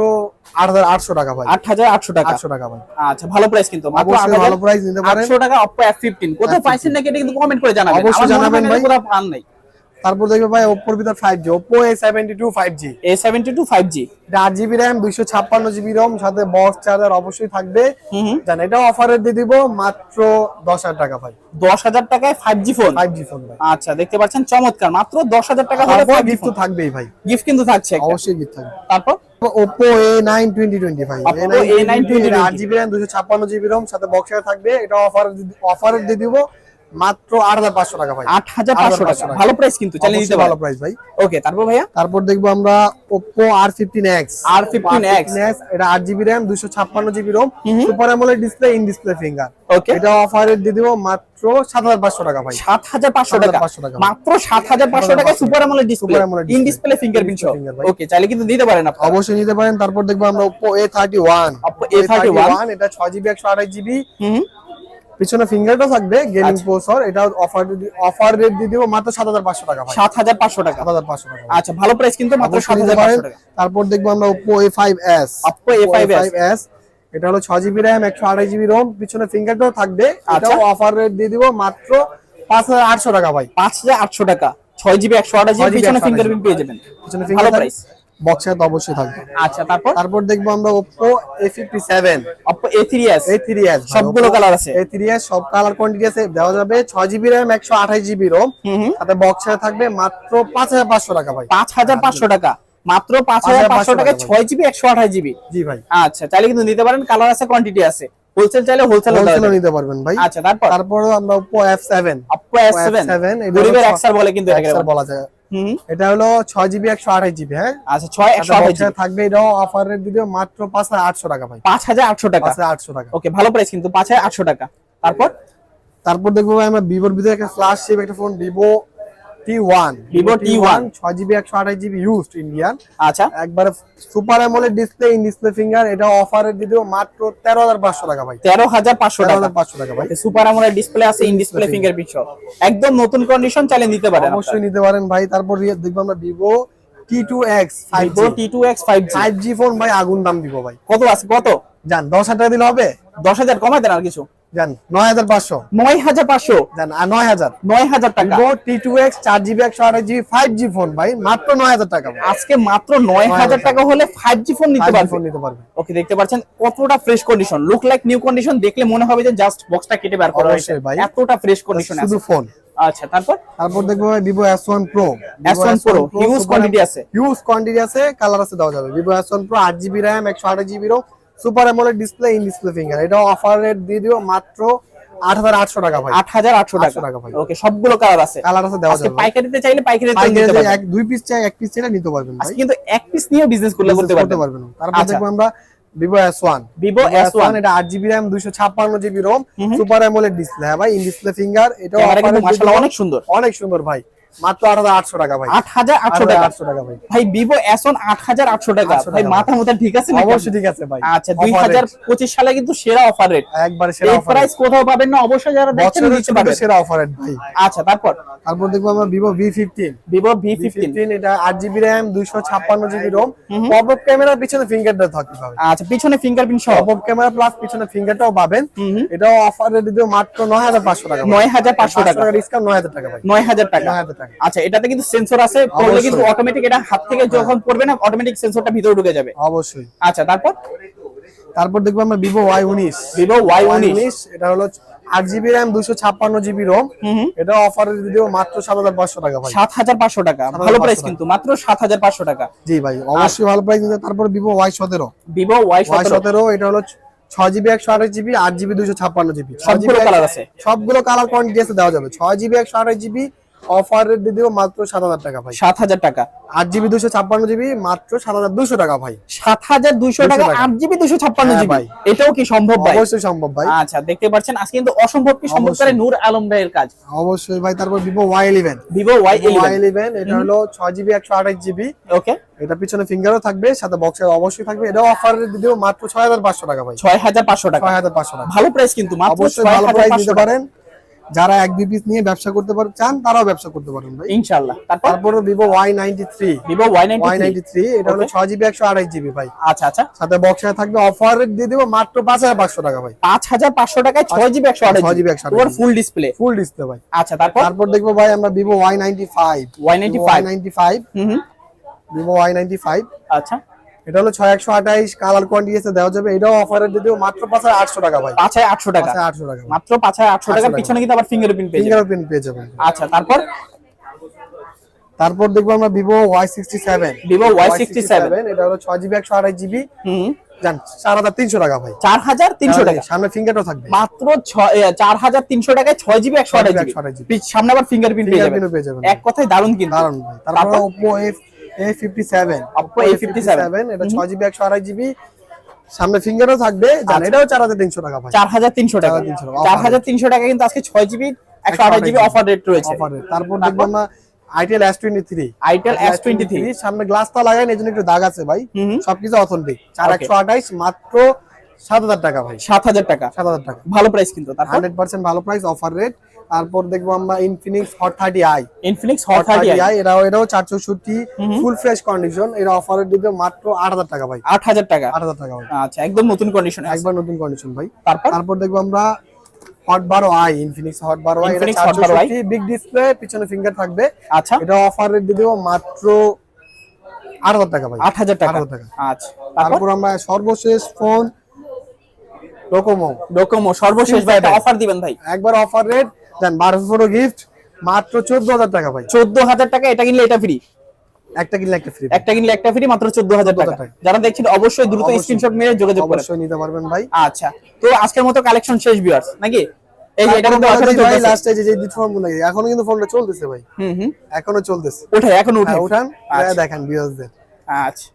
8800 টাকা ভাই আট হাজার আটশো টাকা 800 টাকা ভাই আচ্ছা ভালো প্রাইস কিন্তু মাত্র অবশ্যই ভালো প্রাইস নিতে পারেন আটশো টাকা অপ্পো এফ ফিফটিন কোথাও পাইছেন নাকি এটা কিন্তু কমেন্ট করে জানাবেন অবশ্যই আমার মনে হয় জানাবেন না ভাই। কোথাও পান নাই তারপর দেখবে ভাই Oppo ভিতর 5G Oppo A72 5G A seventy two five G এটা 8 জিবি RAM 256 জিবি ROM সাথে বক্স চার্জার অবশ্যই থাকবে। জান এটা অফারে দিয়ে দিব মাত্র 10000 টাকা ভাই। দশ হাজার টাকায় five G phone 5G phone ভাই। আচ্ছা দেখতে পাচ্ছেন চমৎকার। মাত্র দশ হাজার টাকা হলে গিফট তো থাকবেই ভাই। গিফট কিন্তু থাকছে অবশ্যই গিফট থাকবে। তারপর? Oppo A9 2020 ভাই। Oppo A9 2020 8 GB RAM 256 GB ROM সাথে বক্সে থাকবে। এটা অফার অফারে দিয়ে দিব। মাত্র 8500 টাকা ভাই। আট হাজার পাঁচশো টাকা। ভালো প্রাইস কিন্তু চালিয়ে ভালো প্রাইস ভাই। ওকে তারপর ভাইয়া? তারপর দেখব আমরা Oppo R15X R15X এটা 8 GB 256 GB ROM super AMOLED display in display finger okay এটা অফারে দিয়ে দিব মাত্র 7500 টাকা ভাই। সাত হাজার পাঁচশো টাকা। মাত্র সাত হাজার পাঁচশো টাকা super display in fingerprint. Okay চাইলে কিন্তু দিতে পারেন আপনি অবশ্যই নিতে পারেন। তারপর দেখব আমরা Oppo A31 Oppo A31 এটা 6 জিবি 128 জিবি। পিছনে ফিঙ্গারটা থাকবে গেমিং আচ্ছা। প্রসেসর এটা অফার অফার রেট দিয়ে দিব মাত্র 7500 টাকা ভাই। সাত হাজার পাঁচশো টাকা। 7500 টাকা আচ্ছা ভালো প্রাইস কিন্তু মাত্র অবশ্যই সাত নিতে হাজার পারেন পাঁচশো টাকা। তারপর দেখব আমরা Oppo A5s Oppo A5s A5s এটা হলো 6 জিবি RAM 128 জিবি ROM পিছনে ফিঙ্গারটাও থাকবে। আচ্ছা। এটাও অফার রেট দিয়ে দিব মাত্র 5800 টাকা ভাই। পাঁচ হাজার আটশো টাকা। ছয় জিবি একশো আঠাশ 6GB জিবি পিছনে ফিঙ্গারপ্রিন্ট পেয়ে যাবেন। পিছনে ভালো ফিঙ্গার প্রাইস বক্সে অবশ্যই থাকবে। আচ্ছা তারপর? তারপর দেখব আমরা Oppo A57 Oppo A3s A3s সবগুলো কালার আছে? A3s সব কালার কোয়ান্টিটি আছে দেওয়া যাবে 6 জিবি RAM 128 জিবি ROM থাকবে মাত্র 5500 টাকা ভাই। পাঁচ হাজার পাঁচশো টাকা। মাত্র পাঁচ হাজার পাঁচশো 5,500 টাকায় টাকা ছয় জিবি একশো আঠাশ জিবি জি ভাই। আচ্ছা চাইলে কিন্তু নিতে পারেন কালার আছে কোয়ান্টিটি আছে। হোলসেল চাইলে হোলসেল নিতে পারবেন ভাই। আচ্ছা তারপর? তারপর আমরা Oppo F7 Oppo F7 এটা গরিবের এক্সার বলে কিন্তু বলা যায়। এটা হলো ছয় জিবি 128 জিবি হ্যাঁ? আচ্ছা ছয় একশো সাথে আঠাশ থাকবে এটাও অফার রেট দিবে মাত্র 5800 টাকা ভাই। পাঁচ হাজার আটশো টাকা? 5800 টাকা। ওকে ভালো প্রাইস কিন্তু পাঁচ হাজার আটশো টাকা। তারপর? তারপর দেখব ভাই আমরা ভিভোর ভিতরে একটা ফ্ল্যাশ শিপ একটা phone Vivo T1 Vivo T1 6 GB 128 GB used Indian আচ্ছা। একবারে super AMOLED display in display finger এটা অফারে দিয়ে দেবো মাত্র 13500 টাকা ভাই। টাকা। 13500 টাকা ভাই। সুপার ডিসপ্লে আছে ইন ডিসপ্লে ফিঙ্গারপ্রিন্ট সহ। একদম নতুন কন্ডিশন চালিয়ে নিতে পারেন অবশ্যই নিতে পারেন ভাই। তারপর দেখব আমরা Vivo T2X 5G Vivo T two X five G 5G phone ভাই আগুন দাম দিব ভাই। কত আছে? কত? জান 10000 টাকা দিলে হবে? দশ হাজার কমাই দেন আর কিছু। জান 9500 নয় হাজার পাঁচশো। জান আর 9000 টাকা। Vivo T2X 4GB 128GB 5G phone ভাই মাত্র 9000 টাকা আজকে মাত্র নয় হাজার টাকা হলে ফাইভ ফোন নিতে পারবেন নিতে পারবে। ওকে দেখতে পাচ্ছেন কতটা fresh condition look like new condition দেখলে মনে হবে যে জাস্ট বক্সটা কেটে বের করা হয়েছে। ভাই। এতটা ফ্রেশ কন্ডিশন শুধু ফোন আচ্ছা তারপর? তারপর দেখব Vivo S1 Pro S1 Pro, huge quantity আছে। হিউজ কোয়ান্টিটি আছে কালার আছে দেওয়া যাবে। Vivo S1 Pro 8GB RAM 128GB ROM super AMOLED display in display finger এটা অফার রেট দিয়ে দিও মাত্র 8800 টাকা ভাই। আট হাজার আটশো টাকা। টাকা ভাই। ওকে সবগুলো কালার আছে। কালার আছে দেওয়া যাবে। পাইকারিতে চাইলে পাইকারিতে পাইকারি নিতে পারবেন। এক দুই পিস চাই এক পিস চাইলে নিতে পারবেন ভাই। কিন্তু এক পিস নিয়ে বিজনেস করলে করতে পারবেন। তারপর আচ্ছা। দেখব আমরা ভিভো S1 Vivo S1 এটা 8GB RAM 256GB ROM super AMOLED display হ্যাঁ ভাই ইন ডিসপ্লে ফিঙ্গার এটা ক্যামেরা কিন্তু offer rate মাশাআল্লাহ অনেক সুন্দর। অনেক সুন্দর ভাই। মাত্র 8800 টাকা ভাই। আট হাজার আটশো টাকা। 8800 টাকা ভাই। ভাই ভিভো এসন আট হাজার আটশো টাকা। ভাই মাথা মোটা ঠিক আছে অবশ্যই ঠিক আছে ভাই। আচ্ছা দুই হাজার পঁচিশ সালে কিন্তু সেরা অফার রেট একবারে সেরা অফার প্রাইস কোথাও পাবেন না অবশ্যই যারা দেখছেন নিতে পারবেন সেরা অফার ভাই। আচ্ছা তারপর? তারপর দেখব আমরা Vivo V15 Vivo V fifteen V15 এটা 8GB RAM 256GB ROM pop ক্যামেরার পিছনে ফিঙ্গারটা থাকতে পাবে আচ্ছা পিছনে ফিঙ্গারপ্রিন্ট সহ। পপ ক্যামেরা প্লাস পিছনে ফিঙ্গারটাও পাবেন। এটাও অফার রেট দিও মাত্র 9500 টাকা নয় হাজার পাঁচশো টাকা। ডিসকাউন্ট 9000 টাকা ভাই। নয় হাজার টাকা। 9000 টাকা। আচ্ছা এটাতে কিন্তু সেন্সর আছে পড়লে কিন্তু অটোমেটিক এটা হাত থেকে যখন পড়বে না অটোমেটিক সেন্সরটা ভিতরে ঢুকে যাবে। অবশ্যই। আচ্ছা তারপর? তারপর দেখব আমরা ভিভো ওয়াই উনিশ। ভিভো ওয়াই উনিশ। এটা হলো আট জিবি র্যাম দুশো ছাপ্পান্ন জিবি রোম এটা অফারে দিও মাত্র সাত হাজার পাঁচশো টাকা ভাই। সাত হাজার পাঁচশো টাকা। ভালো প্রাইস কিন্তু মাত্র সাত হাজার পাঁচশো টাকা। জি ভাই অবশ্যই ভালো প্রাইস তারপর ভিভো ওয়াই সতেরো। ভিভো ওয়াই সতেরো। এটা হলো ছয় জিবি একশো আঠাশ জিবি আট জিবি দুশো ছাপ্পান্ন জিবি সবগুলো colour আছে। সবগুলো কালার কোয়ান্টিটি দেওয়া যাবে। ছয় জিবি একশো আঠাশ জিবি অফার রেট দিয়ে মাত্র সাত হাজার টাকা ভাই। সাত হাজার টাকা। আট জিবি দুশো ছাপ্পান্ন জিবি মাত্র সাত হাজার দুশো টাকা ভাই। সাত হাজার 200 টাকা। আট জিবি দুশো ছাপ্পান্ন হ্যাঁ জিবি। ভাই। এটাও কি সম্ভব ভাই? অবশ্যই সম্ভব ভাই। আচ্ছা দেখতে পাচ্ছেন আজকে কিন্তু অসম্ভব কি সম্ভব করে নূর আলম ভাইয়ের কাজ। অবশ্যই ভাই তারপর Vivo Y eleven Vivo Y eleven এটা হলো ছয় জিবি একশো আঠাশ জিবি। ওকে। এটা পিছনে ফিঙ্গারও থাকবে সাথে বক্সের অবশ্যই থাকবে। এটাও অফার দিব মাত্র ছয় হাজার পাঁচশো টাকা ভাই। ছয় হাজার পাঁচশো টাকা। ছয় হাজার পাঁচশো টাকা। ভালো প্রাইস কিন্তু অবশ্যই ভালো প্রাইস দিতে পারেন। যারা এক বিপিস নিয়ে ব্যবসা করতে পারেন চান তারাও ব্যবসা করতে পারেন ভাই। ইনশাল্লাহ তারপর? Vivo Y ninety three Vivo Y Y ninety ninety three এটা হলো. ছয় জিবি একশো আঠাশ জিবি ভাই। আচ্ছা আচ্ছা। সাথে বক্সে থাকবে অফার দিয়ে দিব মাত্র পাঁচ হাজার পাঁচশো টাকা ভাই। পাঁচ হাজার পাঁচশো টাকায় ছয় জিবি একশো আঠাশ 6GB 128 ওর ফুল ডিসপ্লে ফুল ডিসপ্লে ভাই। আচ্ছা তারপর? তারপর দেখব ভাই আমরা Vivo Y ninety five Y95 ninety five হুম হুম। ভিভো ওয়াই নাইনটি ফাইভ আচ্ছা। এটা হলো ছয় একশো আঠাইশ কালার কোয়ান্টিটি দেওয়া যাবে। এটাও অফারে দিয়ে দেবো মাত্র পাঁচ হাজার আটশো টাকা ভাই। পাঁচ হাজার আটশো টাকা? আটশো টাকা। মাত্র পাঁচ হাজার আটশো টাকার পিছনে কিন্তু আবার ফিঙ্গারপ্রিন্ট পেয়ে যাবেন পেয়ে আচ্ছা তারপর? তারপর দেখব আমরা Vivo Y sixty seven Vivo Y67 এটা হলো ছয় জিবি একশো আঠাশ জিবি। হুম। জান চার হাজার তিনশো টাকা ভাই। চার হাজার তিনশো টাকা? সামনে ফিঙ্গারও থাকবে। মাত্র চার হাজার তিনশো টাকায় ছয় জিবি একশো আঠাশ 6GB, জিবি সামনে আবার ফিঙ্গারপ্রিন্ট পেয়ে যাবেন। এক কথায় দারুণ কিন্তু। দারুণ ভাই। তারপর Oppo F A fifty seven Oppo A57 এটা ছয় জিবি একশো আঠাশ জিবি সামনে ফিঙ্গারও থাকবে জান এটাও চার হাজার তিনশো টাকা ভাই। চার হাজার তিনশো টাকা। 4300 টাকা, কিন্তু আজকে ছয় জিবি একশো আঠাশ জিবি অফার রেট রয়েছে। তারপর দেখব আমরা itel S twenty three itel সামনে গ্লাসটা একটু দাগ আছে ভাই। সবকিছু অথেন্টিক চার Okay. একশো আঠাইশ মাত্র সাত হাজার টাকা ভাই। সাত হাজার টাকা। সাত হাজার টাকা। ভালো প্রাইস কিন্তু হান্ড্রেড পার্সেন্ট ভালো প্রাইস অফার রেট তারপর দেখব আমরা Infinix Hot thirty i Infinix Hot thirty i এরাও এটাও চার চৌষট্টি ফুল ফ্রেশ কন্ডিশন এটা অফার দিবে মাত্র আট হাজার টাকা ভাই। আট হাজার টাকা। আট হাজার টাকা আচ্ছা একদম নতুন কন্ডিশন একবার নতুন কন্ডিশন ভাই। তারপর? তারপর দেখব আমরা হট বারো আই ইনফিনিক্স হট বারো আই এটা Infinix চার Hot 12i চৌষট্টি বিগ ডিসপ্লে পিছনে ফিঙ্গার থাকবে। আচ্ছা। এটা অফার দিয়ে মাত্র আট হাজার টাকা ভাই। আট হাজার টাকা। 8,000 টাকা। আচ্ছা তারপর? আমরা সর্বশেষ ফোন ডোকোমো ডোকোমো সর্বশেষ ভাই অফার দিবেন ভাই। একবার অফার রেট দেন বারোশো ফোটো গিফট মাত্র চোদ্দ হাজার টাকা ভাই। চোদ্দ হাজার টাকা এটা কিনলে এটা ফ্রি একটা কিনলে একটা ফ্রি একটা কিনলে একটা ফ্রি মাত্র চোদ্দ হাজার টাকা। 14,000 টাকা। যারা দেখছেন অবশ্যই দ্রুত। স্ক্রিনশট মেরে যোগাযোগ করেন। অবশ্যই নিতে পারবেন ভাই। আচ্ছা তো আজকের মতো কালেকশন শেষ ভিউয়ার্স নাকি? এই যে এটা কিন্তু এখনও ভাই লাস্টে যে যে এখনও কিন্তু ফোনটা চলতেছে ভাই। হুম হুম। এখনও চলতেছে। ওঠে এখন উঠে উঠান। দেখেন ভিউয়ার্সদের আচ্ছা।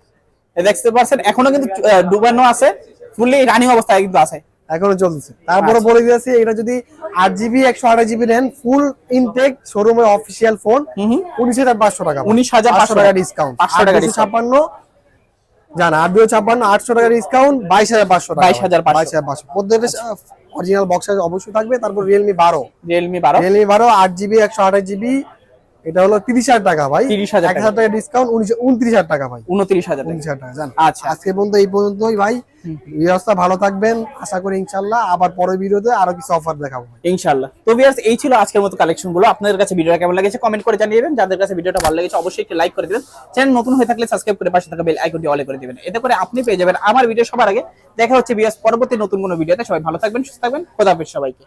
দেখতে পাচ্ছেন এখনও কিন্তু ডুবানো আছে। ফুললি রানিং অবস্থায় কিন্তু আছে। এখনও চলতেছে। তারপরে আচ্ছা। বলে দিয়েছি এটা যদি আট জিবি একশো আঠাশ জিবি নেন ফুল ইনটেক শোরুমের অফিসিয়াল ফোন উনিশ হাজার পাঁচশো টাকা। 19,500 টাকা ডিসকাউন্ট 500 টাকা। ছাপ্পান্ন জান আট দুই ছাপ্পান্ন আটশো টাকা ডিসকাউন্ট বাইশ হাজার পাঁচশো টাকা। 22,500 বাইশ হাজার পাঁচশো। প্রত্যেকটা অরিজিনাল বক্স অবশ্যই থাকবে। তারপর রিয়েলমি বারো। রিয়েলমি বারো। রিয়েলমি বারো আট জিবি একশো আঠাশ জিবি এটা হলো তিরিশ হাজার টাকা ভাই। 30,000 এক হাজার টাকা ডিসকাউন্ট উনত্রিশ হাজার টাকা ভাই। উনত্রিশ হাজার উনত্রিশ হাজার টাকা জান। আচ্ছা। আজকে পর্যন্ত এই পর্যন্তই ভাই। ব্যবস্থা ভালো থাকবেন। আশা করি ইনশাল্লাহ আবার পরের ভিডিওতে আরও কিছু অফার দেখাবো ইনশাআল্লাহ। তো ভিউয়ার্স এই ছিল আজকের মতো কালেকশনগুলো আপনাদের কাছে ভিডিওটা কেমন লেগেছে কমেন্ট করে জানিয়ে দেবেন। যাদের কাছে ভিডিওটা ভালো লেগেছে অবশ্যই একটি লাইক করে দিবেন। চ্যানেল নতুন হয়ে থাকলে সাবস্ক্রাইব করে পাশে থাকা বেল আইকনটি অলে করে দিবেন। এতে করে আপনি পেয়ে যাবেন আমার ভিডিও সবার আগে। দেখা হচ্ছে ভিউয়ার্স পরবর্তী নতুন কোনো ভিডিওতে সবাই ভালো থাকবেন সুস্থ থাকবেন। খোদা হাফেজ সবাইকে।